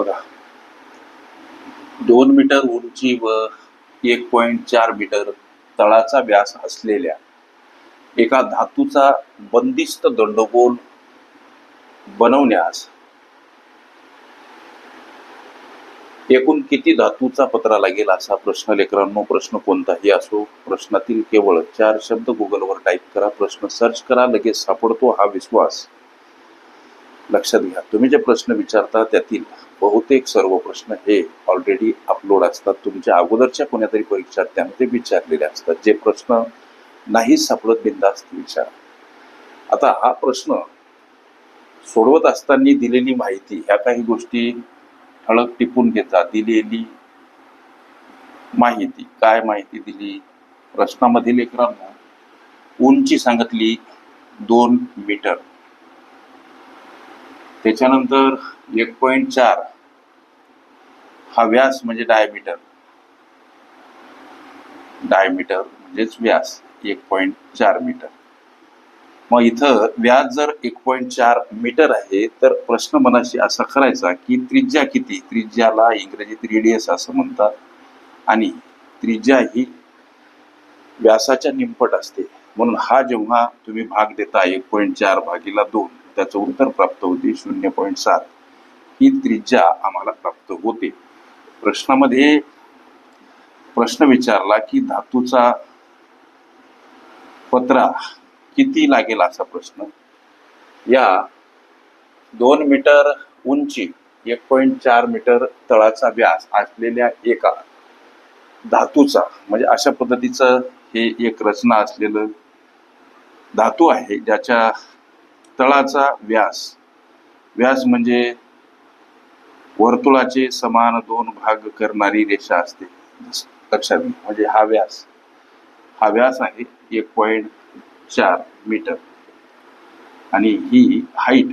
बघा. दोन मीटर उंची व एक पॉइंट चार मीटर तळाचा व्यास असलेल्या एका धातूचा बंदिस्त दंडगोल बनवण्यास एकूण किती धातूचा पत्रा लागेल असा प्रश्न लेकरांनो प्रश्न कोणताही असो प्रश्नातील केवळ चार शब्द गुगलवर टाईप करा प्रश्न सर्च करा लगेच सापडतो हा विश्वास. लक्षात घ्या. तुम्ही जे प्रश्न विचारता त्यातील बहुतेक सर्व प्रश्न हे ऑलरेडी अपलोड असतात. तुमच्या अगोदरच्या कोण्यातरी परीक्षार्थ्याने ते विचारलेले असतात. जे प्रश्न नाही सापडत बिंदास्त विचार. आता हा प्रश्न सोडवत असताना दिलेली माहिती ह्या काही गोष्टी ठळक टिपून घेता दिलेली माहिती. काय माहिती दिली? प्रश्नामधील लेकरांना उंची सांगितली दोन मीटर. त्याच्यानंतर एक पॉईंट चार. हा व्यास म्हणजे डायमीटर डायमीटर म्हणजेच व्यास एक पॉईंट चार मीटर मग इथं व्यास जर एक पॉईंट चार मीटर आहे तर प्रश्न मनाशी असा करायचा की त्रिज्या किती? त्रिज्याला इंग्रजीत रेडियस असं म्हणतात. आणि त्रिज्या ही व्यासाच्या निंपट असते. म्हणून हा जेव्हा तुम्ही भाग देता एक पॉईंट चार भागीला दोन त्याचं उत्तर प्राप्त होते शून्य पॉईंट सात. ही त्रिज्या आम्हाला प्राप्त होते. प्रश्नामध्ये प्रश्न विचारला की धातूचा पत्रा किती लागेल असा प्रश्न? या दोन मीटर उंची एक पॉईंट चार मीटर तळाचा व्यास असलेल्या एका धातूचा म्हणजे अशा पद्धतीचं हे एक रचना असलेलं धातू आहे ज्याच्या तळाचा व्यास. व्यास म्हणजे वर्तुळाचे समान दोन भाग करणारी रेषा असते. लक्षात घ्या. म्हणजे हा व्यास. हा व्यास आहे एक पॉईंट चार मीटर आणि ही हाईट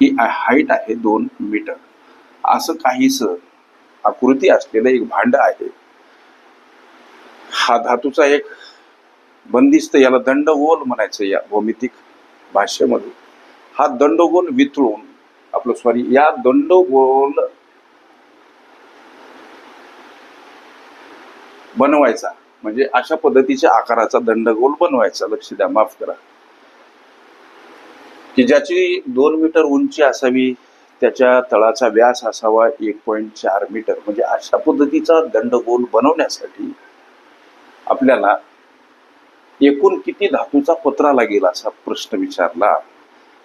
ही हाईट आहे दोन मीटर असं काहीस आकृती असलेलं एक भांड आहे. हा धातूचा एक बंदिस्त याला दंडगोल म्हणायचं या भौमितिक भाषेमध्ये. हा दंडगोल वितळून आपलं सॉरी या दंडगोल बनवायचा. म्हणजे अशा पद्धतीच्या आकाराचा दंडगोल बनवायचा. लक्ष द्या माफ करा. की ज्याची दोन मीटर उंची असावी त्याच्या तळाचा व्यास असावा एक पॉईंट चार मीटर. म्हणजे अशा पद्धतीचा दंडगोल बनवण्यासाठी आपल्याला एकूण किती धातूचा पत्रा लागेल असा प्रश्न विचारला?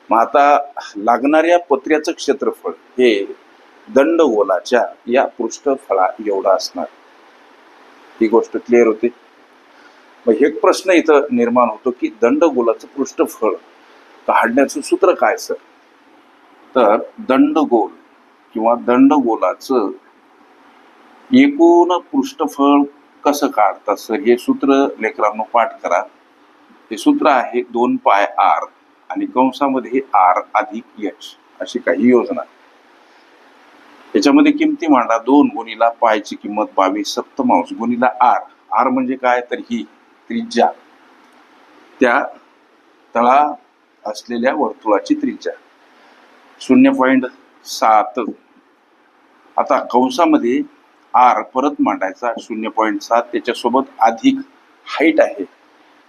मग आता लागणाऱ्या पत्र्याचं क्षेत्रफळ हे दंडगोलाच्या या पृष्ठफळा एवढा असणार. ही गोष्ट क्लिअर होते? मग एक प्रश्न इथं निर्माण होतो की दंडगोलाचं पृष्ठफळ काढण्याचं सूत्र काय सर? तर दंडगोल किंवा दंडगोलाचं एकूण पृष्ठफळ कसं काढतात? सर हे सूत्र लेकरांनो पाठ करा. हे सूत्र आहे दोन पाय आर आणि कंसामध्ये आर अधिक एच अशी काही योजना. याच्यामध्ये किमती मांडा. दोन गुणीला पायची किंमत बावीस. सप्तमांश गुणीला आर. आर म्हणजे काय? तर ही त्रिज्या. त्या तळा असलेल्या वर्तुळाची त्रिज्या. शून्य पॉईंट सात. आता कंसामध्ये आर परत मांडायचा शून्य पॉईंट सात त्याच्यासोबत अधिक हाईट आहे.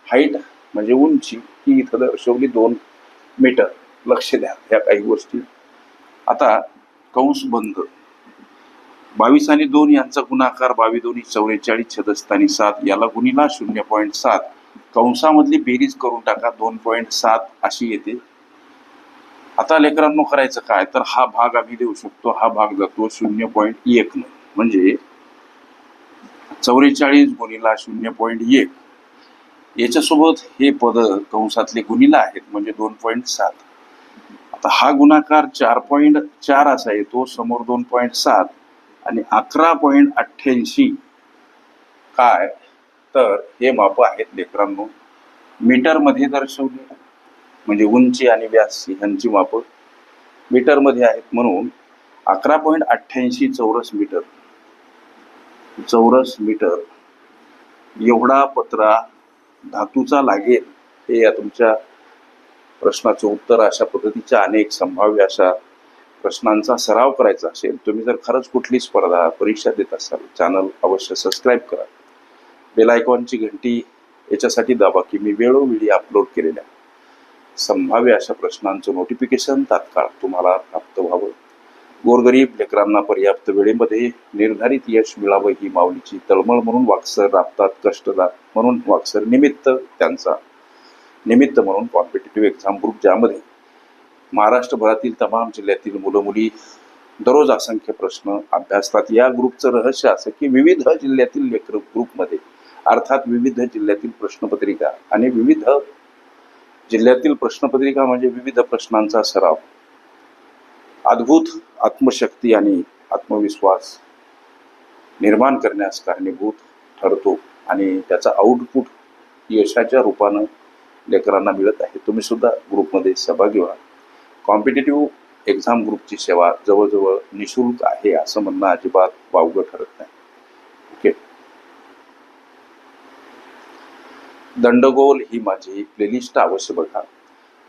हाईट म्हणजे उंची ही इथं दर्शवली दोन मीटर लक्ष द्या ह्या काही गोष्टी. आता कंस बंद. बावीस आणि दोन यांचा गुणाकार बावीस दोन्ही चौवेचाळीस छदस्थानी सात याला गुणीला शून्य पॉईंट सात. कंसामधली बेरीज करून टाका दोन पॉईंट सात अशी येते. आता लेकरांनो करायचं काय? तर हा भाग आम्ही देऊ शकतो हा भाग जातो शून्य पॉईंट एक म्हणजे चौवेचाळीस गुणीला शून्य पॉईंट एक. याच्यासोबत हे पद कंसातले गुणीला आहेत म्हणजे दोन पॉईंट सात. आता हा गुणाकार चार पॉईंट चार असा येतो समोर दोन पॉईंट सात आणि अकरा पॉईंट अठ्ठ्याऐंशी. काय? तर हे माप आहेत लेकरांनो मीटरमध्ये दर्शवले. म्हणजे उंची आणि व्यास ह्यांची माप. मीटरमध्ये आहेत म्हणून अकरा पॉईंट अठ्ठ्याऐंशी चौरस मीटर. चौरस मीटर एवढा पत्रा धातूचा लागेल हे या तुमच्या प्रश्नाचं उत्तर अशा पद्धतीच्या अनेक संभाव्य अशा प्रश्नांचा सराव करायचा असेल तुम्ही जर खरंच कुठली स्पर्धा परीक्षा देत असाल चॅनल अवश्य सबस्क्राईब करा. बेल आयकॉनची घंटी याच्यासाठी दाबा की मी वेळोवेळी अपलोड केलेल्या संभाव्य अशा प्रश्नांचं नोटिफिकेशन तात्काळ तुम्हाला प्राप्त व्हावं. गोरगरीब लेकरांना पर्याप्त वेळेमध्ये निर्धारित यश मिळावं ही माऊलीची तळमळ म्हणून वाक्सर राबतात कष्टदार म्हणून वाक्सर निमित्त त्यांचा निमित्त म्हणून कॉम्पिटेटिव्ह एक्झाम ग्रुप ज्यामध्ये महाराष्ट्रभरातील तमाम जिल्ह्यातील मुलं मुली दररोज असंख्य प्रश्न अभ्यासतात. या ग्रुपचं रहस्य असं की विविध जिल्ह्यातील लेकर ग्रुपमध्ये अर्थात विविध जिल्ह्यातील प्रश्नपत्रिका आणि विविध जिल्ह्यातील प्रश्नपत्रिका म्हणजे विविध प्रश्नांचा सराव. अद्भुत आत्मशक्ती आणि आत्मविश्वास निर्माण करण्यास कारणीभूत ठरतो आणि त्याचा आउटपुट यशाच्या रूपानं लेकरांना मिळत आहे. तुम्ही सुद्धा ग्रुपमध्ये सहभागी व्हा. कॉम्पिटेटिव्ह एक्झाम ग्रुपची सेवा जवळजवळ निशुल्क आहे असं म्हणणं अजिबात वावगं ठरत नाही. ओके दंडगोल ही माझी प्लेलिस्ट अवश्य बघा.